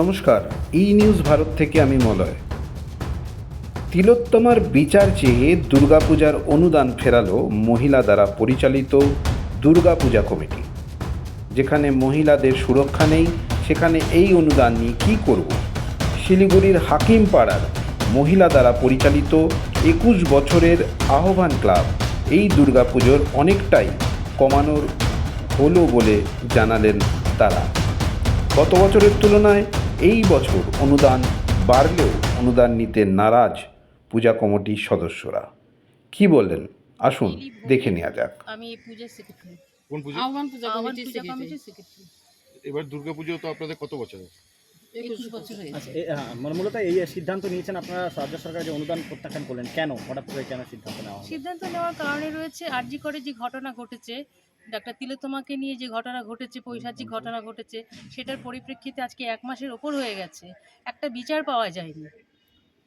নমস্কার ই নিউজ ভারত থেকে আমি মলয়। তিলোত্তমার বিচার চেয়ে দুর্গাপূজার অনুদান ফেরালো মহিলা দ্বারা পরিচালিত দুর্গাপূজা কমিটি। যেখানে মহিলাদের সুরক্ষা নেই, সেখানে এই অনুদান নিয়ে কী করব? শিলিগুড়ির হাকিম পাড়ার মহিলা দ্বারা পরিচালিত একুশ বছরের আহ্বান ক্লাব এই দুর্গাপুজোর অনেকটাই কমানোর হলো বলে জানালেন তারা। গত বছরের তুলনায় এই বছর অনুদান বাড়লেও অনুদান নিতে নারাজ পূজা কমিটির সদস্যরা। কি বললেন? আসুন দেখে নেওয়া যাক। আমি এই সেক্রেটারি। কোন পূজা? আহ্বান পূজা কমিটির সেক্রেটারি। এবার দুর্গাপুজো তো আপনাদের কত বছর আচ্ছা, হ্যাঁ, মানে মূলত এই সিদ্ধান্ত নিয়েছেন আপনারা রাজ্য সরকার যে অনুদান প্রত্যাখ্যান করলেন কেন? হঠাৎ করে কেন সিদ্ধান্ত নেওয়া সিদ্ধান্ত নেওয়ার কারণে রয়েছে আরজি করে যে ঘটনা ঘটেছে ডাক্তার তিলোত্তমাকে নিয়ে যে ঘটনা ঘটেছে পৈশাচিক ঘটনা ঘটেছে সেটার পরিপ্রেক্ষিতে আজকে এক মাসের ওপর হয়ে গেছে। একটা বিচার পাওয়া যায়নি।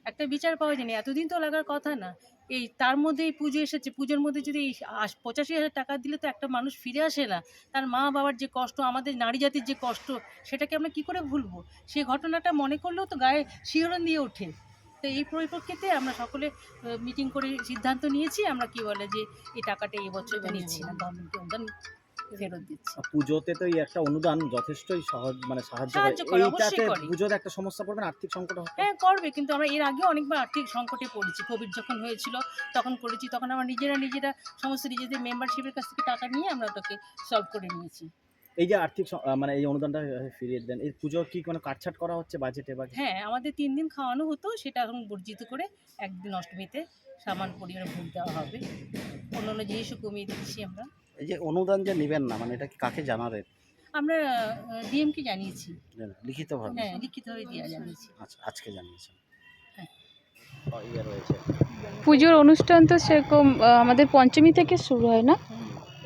একটা বিচার পাওয়া যায়নি। এতদিন তো লাগার কথা না। এই তার মধ্যে এই পুজো এসেছে। পুজোর মধ্যে যদি এই আশ- পঁচাশি হাজার টাকা দিলে তো একটা মানুষ ফিরে আসে না। তার মা বাবার যে কষ্ট আমাদের নারী জাতির যে কষ্ট সেটাকে আমরা কি করে ভুলবো? সেই ঘটনাটা মনে করলেও তো গায়ে শিহরণ দিয়ে ওঠে। তো এই পরিপ্রেক্ষিতে আমরা সকলে মিটিং করে সিদ্ধান্ত নিয়েছি। আমরা কি বলে যে এই টাকাটা এই বছর নিচ্ছি না গভর্নমেন্টকে অনুদান ফেরত দিচ্ছি। পুজোতে তো এই একটা অনুদান যথেষ্টই সহজ মানে সাহায্য করে। এইটাতে পুজোতে একটা সমস্যা পড়বে আর্থিক সংকট হ্যাঁ করবে কিন্তু আমরা এর আগেও অনেকবার আর্থিক সংকটে পড়েছি। কোভিড যখন হয়েছিল তখন করেছি তখন আমরা নিজেরা নিজেরা সমস্ত নিজেদের মেম্বারশিপের কাছ থেকে টাকা নিয়ে আমরা ওটাকে সলভ করে নিয়েছি। এই যে আর্থিক মানে এই অনুদানটা ফিরিয়ে দেন এই পুজো কি কোনো কাটছাট করা হচ্ছে বাজেটে বা হ্যাঁ আমাদের তিন দিন খাওয়ানো হতো সেটা এখন বর্জিত করে একদিন অষ্টমীতে সামান পরিবারে ভোগ দেওয়া হবে। অন্য অন্য জিনিসও কমিয়ে দিচ্ছি আমরা। এই যে অনুদান যে নেবেন না মানে এটা কি কাকে জানাবেন আমরা ডিএমকে জানিয়েছি। লিখিত হ্যাঁ লিখিতভাবে দেওয়া জানিয়েছি। আচ্ছা আজকে জানিয়েছেন। হ্যাঁ। ইয়ে রয়েছে। পুজোর অনুষ্ঠান তো সেরকম আমাদের পঞ্চমী থেকে শুরু হয় না?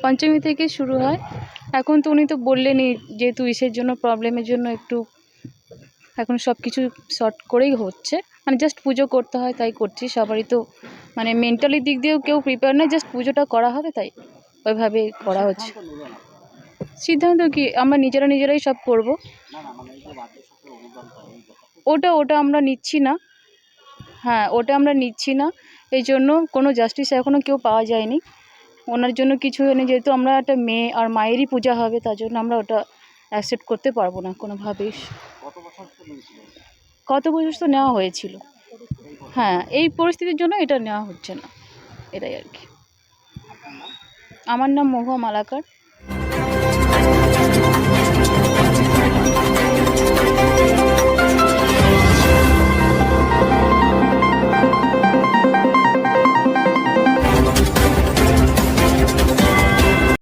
পঞ্চমী থেকে শুরু হয়। এখন তো উনি তো বললেনই যেহেতু ইসের জন্য প্রবলেমের জন্য একটু এখন সব কিছু শর্ট করেই হচ্ছে। মানে জাস্ট পুজো করতে হয়, তাই করছি। সবারই তো মানে মেন্টালি দিক দিয়েও কেউ প্রিপেয়ার নয় জাস্ট পুজোটা করা হবে তাই। ওইভাবে করা হচ্ছে। সিদ্ধান্ত কি? আমরা নিজেরা নিজেরাই সব করব। ওটা ওটা আমরা নিচ্ছি না। হ্যাঁ ওটা আমরা নিচ্ছি না। এই জন্য কোনো জাস্টিস এখনও কেউ পাওয়া যায়নি। ওনার জন্য কিছু নেই যেহেতু আমরা একটা মেয়ে আর মায়েরই পূজা হবে তার জন্য আমরা ওটা অ্যাকসেপ্ট করতে পারব না কোনোভাবেই। কত বছর তো কত বছর তো নেওয়া হয়েছিল। হ্যাঁ এই পরিস্থিতির জন্য এটা নেওয়া হচ্ছে না এটাই আর কি। আমার নাম মহুয়া মালাকার।